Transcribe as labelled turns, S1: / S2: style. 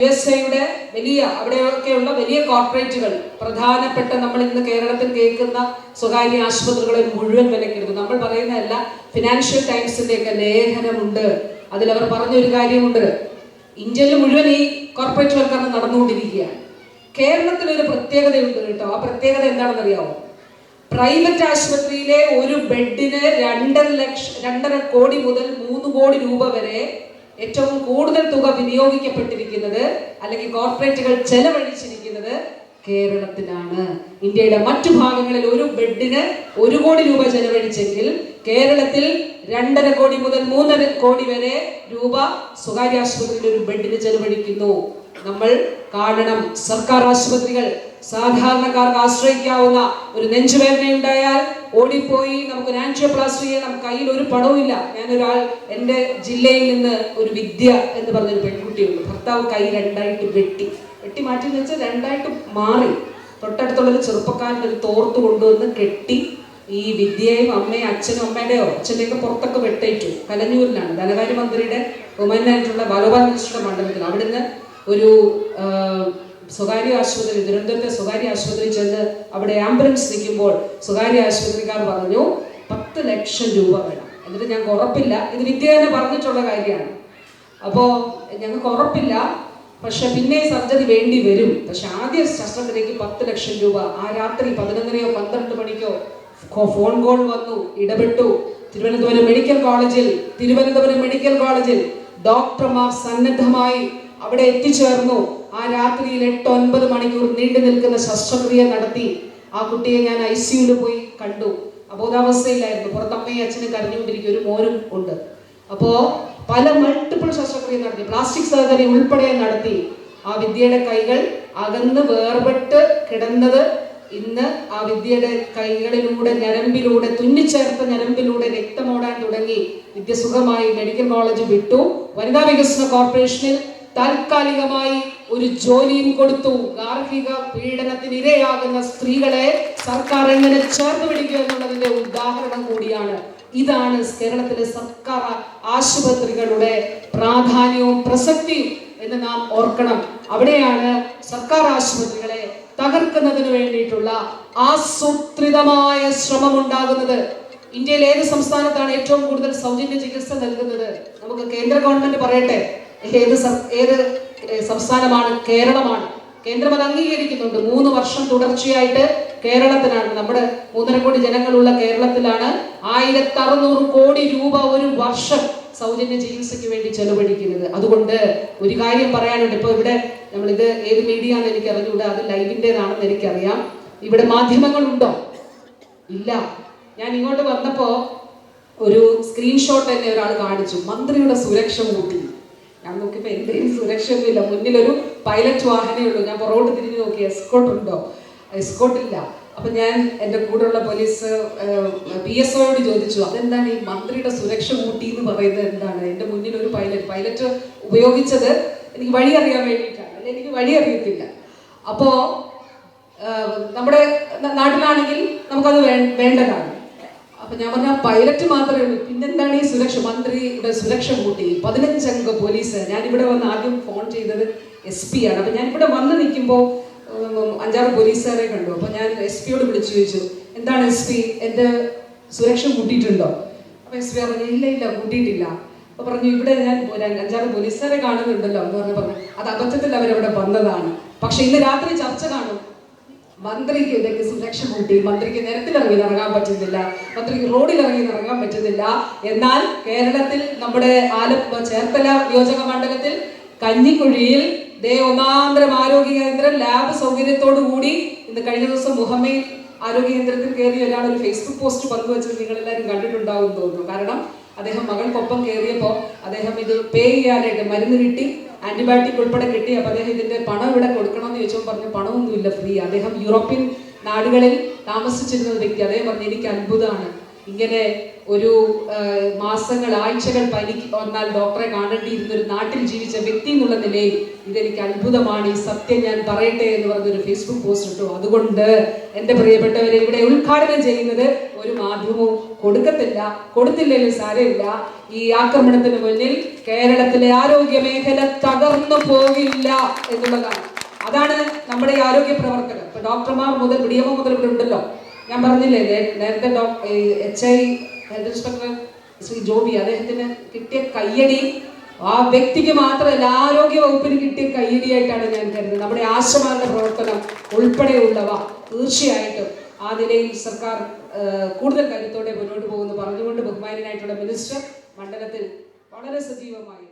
S1: U വലിയ അവിടെയൊക്കെയുള്ള വലിയ കോർപ്പറേറ്റുകൾ പ്രധാനപ്പെട്ട നമ്മൾ ഇന്ന് കേരളത്തിൽ കേൾക്കുന്ന സ്വകാര്യ ആശുപത്രികളെ മുഴുവൻ വിലക്കിടുന്നു. നമ്മൾ പറയുന്നതല്ല ഫിനാൻഷ്യൽ ടൈംസിന്റെ ഒക്കെ ലേഖനമുണ്ട്. അതിലവർ പറഞ്ഞൊരു കാര്യമുണ്ട്. ഇന്ത്യയിൽ മുഴുവൻ ഈ കോർപ്പറേറ്റ് വൽക്കരണം നടന്നുകൊണ്ടിരിക്കുകയാണ്. കേരളത്തിൽ ഒരു പ്രത്യേകതയുണ്ട് കേട്ടോ. ആ പ്രത്യേകത എന്താണെന്ന് അറിയാമോ പ്രൈവറ്റ് ആശുപത്രിയിലെ ഒരു ബെഡിന് രണ്ടര ലക്ഷം രണ്ടര കോടി മുതൽ മൂന്ന് കോടി രൂപ വരെ ഏറ്റവും കൂടുതൽ തുക വിനിയോഗിക്കപ്പെട്ടിരിക്കുന്നത് അല്ലെങ്കിൽ കോർപ്പറേറ്റുകൾ ചെലവഴിച്ചിരിക്കുന്നത് കേരളത്തിലാണ്. ഇന്ത്യയുടെ മറ്റു ഭാഗങ്ങളിൽ ഒരു ബെഡിന് ഒരു കോടി രൂപ ചെലവഴിച്ചെങ്കിൽ കേരളത്തിൽ രണ്ടര കോടി മുതൽ മൂന്നര കോടി വരെ രൂപ സ്വകാര്യ ആശുപത്രിയിൽ ഒരു ബെഡിന് ചെലവഴിക്കുന്നു. നമ്മൾ കാണണം. സർക്കാർ ആശുപത്രികൾ സാധാരണക്കാർക്ക് ആശ്രയിക്കാവുന്ന ഒരു നെഞ്ചുവേദന ഉണ്ടായാൽ ഓടിപ്പോയി നമുക്ക് ആൻജിയോപ്ലാസ്റ്റി ചെയ്യണം കയ്യിൽ ഒരു പണവുമില്ല ഞാനൊരാൾ എന്റെ ജില്ലയിൽ നിന്ന് ഒരു വിദ്യ എന്ന് പറഞ്ഞൊരു പെൺകുട്ടിയുണ്ട്. ഭർത്താവ് കൈ രണ്ടായിട്ട് വെട്ടി. വെട്ടി മാറ്റി എന്ന് വെച്ചാൽ രണ്ടായിട്ട് മാറി. തൊട്ടടുത്തുള്ള ഒരു ചെറുപ്പക്കാരന്റെ ഒരു തോർത്ത് കൊണ്ടുവന്ന് കെട്ടി ഈ വിദ്യയും അമ്മയും അച്ഛനും അമ്മയുടെയോ അച്ഛന്റെയൊക്കെ പുറത്തൊക്കെ വെട്ടേറ്റു. കലഞ്ഞൂരിലാണ്. ധനകാര്യമന്ത്രിയുടെ ബഹുമാനായിട്ടുള്ള ബാലഗോപാൽ മിനിസ്റ്ററുടെ മണ്ഡലത്തിൽ. അവിടുന്ന് ഒരു സ്വകാര്യ ആശുപത്രി ദുരന്തത്തെ സ്വകാര്യ ആശുപത്രി ചെന്ന് അവിടെ ആംബുലൻസ് നിൽക്കുമ്പോൾ സ്വകാര്യ ആശുപത്രിക്കാർ പറഞ്ഞു പത്ത് ലക്ഷം രൂപ വേണം. എന്നിട്ട് ഞങ്ങൾക്ക് ഉറപ്പില്ല. ഇത് വിദ്യ തന്നെ പറഞ്ഞിട്ടുള്ള കാര്യമാണ്. അപ്പോൾ ഞങ്ങൾക്ക് ഉറപ്പില്ല. പക്ഷെ പിന്നെ സർജറി വേണ്ടി വരും. പക്ഷെ ആദ്യ ശസ്ത്രത്തിലേക്ക് പത്ത് ലക്ഷം രൂപ. ആ രാത്രി പതിനൊന്നരയോ പന്ത്രണ്ട് മണിക്കോ ഫോൺ കോൾ വന്നു ഇടപെട്ടു. തിരുവനന്തപുരം മെഡിക്കൽ കോളേജിൽ തിരുവനന്തപുരം മെഡിക്കൽ കോളേജിൽ ഡോക്ടർമാർ സന്നദ്ധമായി അവിടെ എത്തിച്ചേർന്നു. ആ രാത്രിയിൽ എട്ട് ഒൻപത് മണിക്കൂർ നീണ്ടു നിൽക്കുന്ന ശസ്ത്രക്രിയ നടത്തി. ആ കുട്ടിയെ ഞാൻ ഐ സിയുയിൽ പോയി കണ്ടു. അബോധാവസ്ഥയിലായിരുന്നു. പുറത്തമ്മയും അച്ഛനും കരഞ്ഞുകൊണ്ടിരിക്കും ഒരു മോരും ഉണ്ട്. അപ്പോ പല മൾട്ടിപ്പിൾ ശസ്ത്രക്രിയ നടത്തി. പ്ലാസ്റ്റിക് സർജറി ഉൾപ്പെടെ നടത്തി. ആ വിദ്യയുടെ കൈകൾ അകന്ന് വേർപെട്ട് കിടന്നത് ഇന്ന് ആ വിദ്യയുടെ കൈകളിലൂടെ ഞരമ്പിലൂടെ തുന്നിച്ചേർത്ത ഞരമ്പിലൂടെ രക്തമോടാൻ തുടങ്ങി. വിദ്യ സുഖമായി മെഡിക്കൽ കോളേജ് വിട്ടു. വനിതാ വികസന കോർപ്പറേഷനിൽ താൽക്കാലികമായി ഒരു ജോലിയും കൊടുത്തു. ഗാർഹിക പീഡനത്തിന് ഇരയാകുന്ന സ്ത്രീകളെ സർക്കാർ എങ്ങനെ ചേർത്ത് പിടിക്കുക എന്നുള്ളതിന്റെ ഉദാഹരണം കൂടിയാണ്. ഇതാണ് കേരളത്തിലെ സർക്കാർ ആശുപത്രികളുടെ പ്രാധാന്യവും പ്രസക്തിയും എന്ന് നാം ഓർക്കണം. അവിടെയാണ് സർക്കാർ ആശുപത്രികളെ തകർക്കുന്നതിന് വേണ്ടിയിട്ടുള്ള ആസൂത്രിതമായ ശ്രമം ഉണ്ടാകുന്നത് ഇന്ത്യയിൽ ഏത് സംസ്ഥാനത്താണ് ഏറ്റവും കൂടുതൽ സൗജന്യ ചികിത്സ നൽകുന്നത്? നമുക്ക് കേന്ദ്ര ഗവൺമെന്റ് പറയട്ടെ. ഏത് ഏത് സംസ്ഥാനമാണ്? കേരളമാണ്. കേന്ദ്രം അത് അംഗീകരിക്കുന്നുണ്ട്. മൂന്ന് വർഷം തുടർച്ചയായിട്ട് കേരളത്തിലാണ്. നമ്മുടെ മൂന്നര കോടി ജനങ്ങളുള്ള കേരളത്തിലാണ് ആയിരത്തി അറുന്നൂറ് കോടി രൂപ ഒരു വർഷം സൗജന്യ ചികിത്സയ്ക്ക് വേണ്ടി ചെലവഴിക്കുന്നത്. അതുകൊണ്ട് ഒരു കാര്യം പറയാനുണ്ട്. ഇപ്പൊ ഇവിടെ നമ്മളിത് ഏത് മീഡിയ എന്ന് എനിക്ക് അറിഞ്ഞുകൂടാ അത് ലൈവിന്റെതാണെന്ന് എനിക്കറിയാം. ഇവിടെ മാധ്യമങ്ങളുണ്ടോ? ഇല്ല. ഞാൻ ഇങ്ങോട്ട് വന്നപ്പോ ഒരു സ്ക്രീൻഷോട്ട് എന്നെ ഒരാൾ കാണിച്ചു. മന്ത്രിയുടെ സുരക്ഷ കൂട്ടി. ഞാൻ നോക്കിയപ്പോ എന്തെയും സുരക്ഷയൊന്നുമില്ല. മുന്നിലൊരു പൈലറ്റ് വാഹനമേ ഉള്ളൂ. ഞാൻ പുറകോട്ട് തിരിഞ്ഞു നോക്കി. എസ്കോട്ട് ഉണ്ടോ എസ്കോട്ട് ഇല്ല അപ്പൊ ഞാൻ എന്റെ കൂടെയുള്ള പോലീസ് പി എസ് ഒയോട് ചോദിച്ചു അതെന്താണ് ഈ മന്ത്രിയുടെ സുരക്ഷ കൂട്ടി എന്ന് പറയുന്നത്? എന്താണ്? എന്റെ മുന്നിൽ ഒരു പൈലറ്റ് പൈലറ്റ് ഉപയോഗിച്ചത് എനിക്ക് വഴി അറിയാൻ വേണ്ടിയിട്ടാണ്. അല്ലെ എനിക്ക് വഴി അറിയത്തില്ല. അപ്പോൾ നമ്മുടെ നാട്ടിലാണെങ്കിൽ നമുക്കത് വേണ്ടതാണ്. അപ്പൊ ഞാൻ പറഞ്ഞ പൈലറ്റ് മാത്രമേ ഉള്ളൂ. പിന്നെന്താണ് ഈ സുരക്ഷ? മന്ത്രിയുടെ സുരക്ഷ കൂട്ടി. പതിനഞ്ചംഗ പോലീസ്. ഞാൻ ഇവിടെ വന്ന് ആദ്യം ഫോൺ ചെയ്തത് എസ് പി ആണ്. അപ്പൊ ഞാൻ ഇവിടെ വന്ന് നിൽക്കുമ്പോൾ അഞ്ചാറ് പോലീസുകാരെ കണ്ടു. അപ്പൊ ഞാൻ എസ് പിയോട് വിളിച്ചു ചോദിച്ചു എന്താണ് എസ് പി എന്റെ സുരക്ഷ കൂട്ടിയിട്ടുണ്ടോ? അപ്പൊ എസ് പി പറഞ്ഞു ഇല്ല ഇല്ല കൂട്ടിയിട്ടില്ല. അപ്പൊ പറഞ്ഞു ഇവിടെ ഞാൻ അഞ്ചാറ് പോലീസുകാരെ കാണുന്നുണ്ടല്ലോ. എന്ന് പറഞ്ഞു പറഞ്ഞു അത് അബദ്ധത്തിൽ അവരവിടെ വന്നതാണ്. പക്ഷെ ഇന്ന് രാത്രി ചർച്ച കാണും. മന്ത്രിക്ക് ഇതൊക്കെ സുരക്ഷ കൂട്ടി മന്ത്രിക്ക് നിരത്തിലിറങ്ങി ഇറങ്ങാൻ പറ്റുന്നില്ല മന്ത്രിക്ക് റോഡിൽ ഇറങ്ങി ഇറങ്ങാൻ പറ്റുന്നില്ല. എന്നാൽ കേരളത്തിൽ നമ്മുടെ ആലപ്പുഴ ചേർത്തല നിയോജക മണ്ഡലത്തിൽ കഞ്ഞിക്കുഴിയിൽ ദേ ഒന്നാന്തരം ആരോഗ്യ കേന്ദ്രം ലാബ് സൗകര്യത്തോടു കൂടി ഇന്ന് കഴിഞ്ഞ ദിവസം മുഹമ്മയിൽ ആരോഗ്യ കേന്ദ്രത്തിൽ കയറി ഒരാൾ ഒരു ഫേസ്ബുക്ക് പോസ്റ്റ് പങ്കുവച്ചത് നിങ്ങൾ എല്ലാവരും കണ്ടിട്ടുണ്ടാവും തോന്നുന്നു. കാരണം അദ്ദേഹം മകൾക്കൊപ്പം കയറിയപ്പോൾ അദ്ദേഹം ഇത് പേ ചെയ്യാനായിട്ട് മരുന്ന് കിട്ടി. ആന്റിബയോട്ടിക് ഉൾപ്പെടെ കിട്ടി. അപ്പോൾ അദ്ദേഹം ഇതിന്റെ പണം ഇവിടെ കൊടുക്കണമെന്ന് ചോദിച്ചപ്പോൾ പറഞ്ഞു പണമൊന്നുമില്ല ഫ്രീ. അദ്ദേഹം യൂറോപ്യൻ നാടുകളിൽ താമസിച്ചിരുന്ന വ്യക്തി. അദ്ദേഹം പറഞ്ഞു എനിക്ക് അത്ഭുതമാണ്. ഇങ്ങനെ ഒരു മാസങ്ങൾ ആഴ്ചകൾ പനിക്ക് വന്നാൽ ഡോക്ടറെ കാണേണ്ടിയിരുന്ന ഒരു നാട്ടിൽ ജീവിച്ച വ്യക്തി എന്നുള്ള നിലയിൽ ഇതെനിക്ക് അത്ഭുതമാണ്. ഈ സത്യം ഞാൻ പറയട്ടെ എന്ന് പറഞ്ഞൊരു ഫേസ്ബുക്ക് പോസ്റ്റ് ഇട്ടു. അതുകൊണ്ട് എന്റെ പ്രിയപ്പെട്ടവരെ ഇവിടെ ഉദ്ഘാടനം ചെയ്യുന്നത് ഒരു മാധ്യമവും കൊടുക്കത്തില്ല കൊടുത്തില്ലെങ്കിലും സാരമില്ല. ഈ ആക്രമണത്തിന് മുന്നിൽ കേരളത്തിലെ ആരോഗ്യ മേഖല തകർന്നു പോകില്ല എന്നുള്ളതാണ്. അതാണ് നമ്മുടെ ഈ ആരോഗ്യ പ്രവർത്തകർ. ഇപ്പൊ ഡോക്ടർമാർ മുതൽ ഡി എംഒ മുതൽ ഇവിടെ ഉണ്ടല്ലോ. ഞാൻ പറഞ്ഞില്ലേ നേരത്തെ H I health inspector Shri Joby അദ്ദേഹത്തിന് കിട്ടിയ കയ്യടി ആ വ്യക്തിക്ക് മാത്രമല്ല ആരോഗ്യ വകുപ്പിന് കിട്ടിയ കയ്യടിയായിട്ടാണ് ഞാൻ കരുതുന്നത്. നമ്മുടെ ആശമാരുടെ പ്രവർത്തനം ഉൾപ്പെടെയുള്ളവ തീർച്ചയായിട്ടും ആ നിലയിൽ സർക്കാർ കൂടുതൽ കരുത്തോടെ മുന്നോട്ട് പോകുന്നു. പറഞ്ഞുകൊണ്ട് ബഹുമാനായിട്ടുള്ള മിനിസ്റ്റർ മണ്ഡലത്തിൽ വളരെ സജീവമായി